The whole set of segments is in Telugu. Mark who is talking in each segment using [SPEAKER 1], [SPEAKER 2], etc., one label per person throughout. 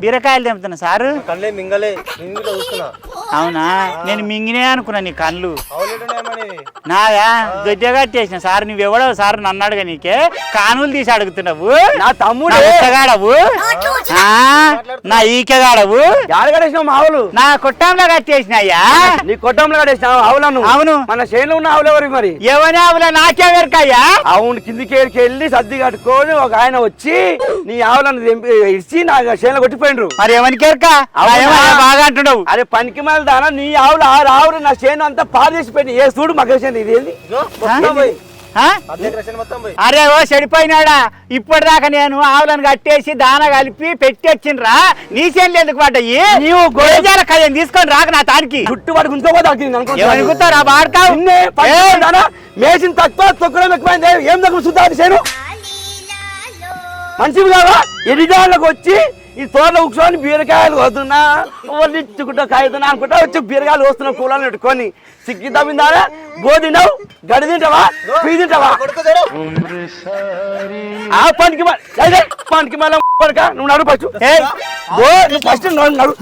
[SPEAKER 1] బీరకాయలు తెంపుతున్నా సారు.
[SPEAKER 2] కళ్ళే మింగలే. చూస్తున్నా
[SPEAKER 1] అవునా? నేను మింగినే అనుకున్నా నీ కళ్ళు. నాదా? గద్దె కట్టేసిన సార్ నువ్వెవడవు? సార్ నన్ను అడగ నీకే. కానులు తీసి అడుగుతున్నావు.
[SPEAKER 3] నా తమ్ముడు.
[SPEAKER 1] నా ఉత్తగాడవు. ఆ, నా ఈకెగాడవు.
[SPEAKER 3] మా ఆవులు.
[SPEAKER 1] నా కొట్టంలో కట్టేసినయ్యా
[SPEAKER 3] నీ కొట్టంలో కడేసిన ఆవులను
[SPEAKER 1] అవును.
[SPEAKER 3] మన చేనులో ఉన్న ఆవులు ఎవరు మరి?
[SPEAKER 1] ఎవరి ఆవుల? నాకే వెరకయ్యా
[SPEAKER 3] అవును కిందికి వెళ్ళి సర్ది కట్టుకొని ఒక ఆయన వచ్చి నీ ఆవులను ఇచ్చి నా చేనులో కొట్టిపోయినరు
[SPEAKER 1] మరి ఎవరికి ఎరక? బాగా అంటున్నావు.
[SPEAKER 3] అరే పనికి మళ్ళీ దానా నీ ఆవులు ఆరు ఆవులు నా చేను అంతా పాడు చేసి పెట్టి. ఏ చూడు మగేసాను ఇది ఏంది?
[SPEAKER 2] మొత్తం పోయి.
[SPEAKER 1] అరే ఓ చెడిపోయినాడా? ఇప్పటిదాకా నేను ఆవులను కట్టేసి దాన కలిపి పెట్టొచ్చిండ్రా. నీ చేనులు ఎందుకు పడ్డాయి?
[SPEAKER 3] నీవు
[SPEAKER 1] గోజాల కయ్యం తీసుకొని రాక నా తానికి.
[SPEAKER 3] చుట్టూ పడి గుంజుకోపోతా
[SPEAKER 1] ఏమనుకుంటారా వాడతావు
[SPEAKER 3] నిన్నే మేసిన తక్కువ తొక్కడం ఎక్కువైంది. ఏం దగ్గర చూద్దాం చేను? మంచివి కావా? ఎడిదాళ్ళకి వచ్చి ఈ తోటలో కూర్చొని బీరకాయలు వస్తున్నా ఇచ్చుకుంటా కాయతున్నా అనుకుంటా వచ్చి బీరకాయలు వస్తున్నా కూలని పెట్టుకొని. సిగ్గి గో తింటావు గడి తింటావా? పీ తింటావా? ఆ పనికి అయితే పనికి మళ్ళీ పడక. నువ్వు నడు ఫస్ట్.
[SPEAKER 1] ఏయ్,
[SPEAKER 3] గో నువ్వు ఫస్ట్ నడు.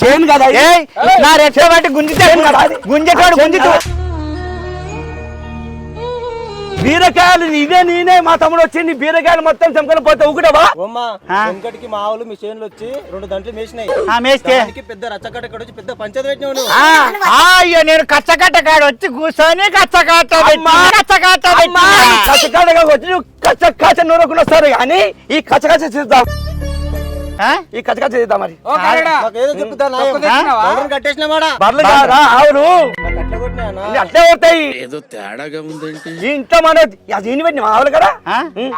[SPEAKER 3] చేను కదా.
[SPEAKER 1] ఏయ్, నా రెచ్చ బట్టి గుంజితే గుంజేటోడు గుంజితూ
[SPEAKER 3] బీరకాయలు ఇదే నేనే మా తమ్ముడు వచ్చి నీ బీరకాయలు మొత్తం చెంకలు పోతే
[SPEAKER 1] ఆ?
[SPEAKER 2] వెంకటికి మా ఆవులు మీ చేనులు వచ్చి రెండు దంట్లు మేసినాయి
[SPEAKER 1] మేస్తే.
[SPEAKER 2] పెద్ద రచ్చకట్ట వచ్చి పెద్ద పంచది పెట్టినావు
[SPEAKER 1] నేను కచ్చకట్ట కాడ వచ్చి కూర్చొని కచ్చకట్ట. కచ్చకట్ట
[SPEAKER 3] కచ్చకాడగా వచ్చి కచ్చ కచ్చ నూరకుండా వస్తారు కానీ ఈ కచ్చ కచ్చ చేద్దాం ఈ కచ్చ కచ్చ చేద్దాం మరి.
[SPEAKER 2] ఏదో
[SPEAKER 3] ఆవులు
[SPEAKER 2] అట్లా
[SPEAKER 4] ఏదో తేడాగా ఉందేంటి
[SPEAKER 3] ఇంట్లో మన అది పెట్టిన ఆవులు కదా.